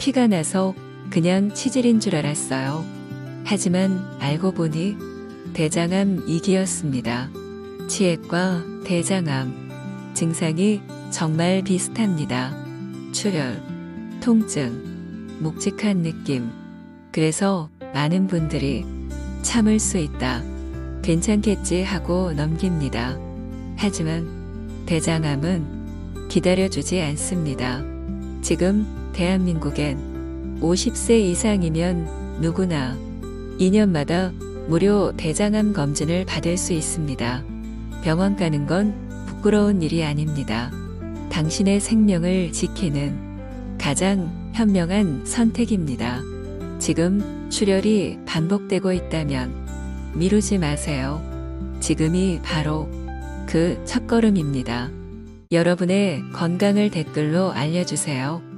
피가 나서 그냥 치질인 줄 알았어요. 하지만 알고 보니 대장암 2기였습니다. 치액과 대장암 증상이 정말 비슷합니다. 출혈, 통증, 묵직한 느낌. 그래서 많은 분들이 참을 수 있다. 괜찮겠지 하고 넘깁니다. 하지만 대장암은 기다려주지 않습니다. 지금 대한민국엔 50세 이상이면 누구나 2년마다 무료 대장암 검진을 받을 수 있습니다. 병원 가는 건 부끄러운 일이 아닙니다. 당신의 생명을 지키는 가장 현명한 선택입니다. 지금 출혈이 반복되고 있다면 미루지 마세요. 지금이 바로 그 첫걸음입니다. 여러분의 건강을 댓글로 알려주세요.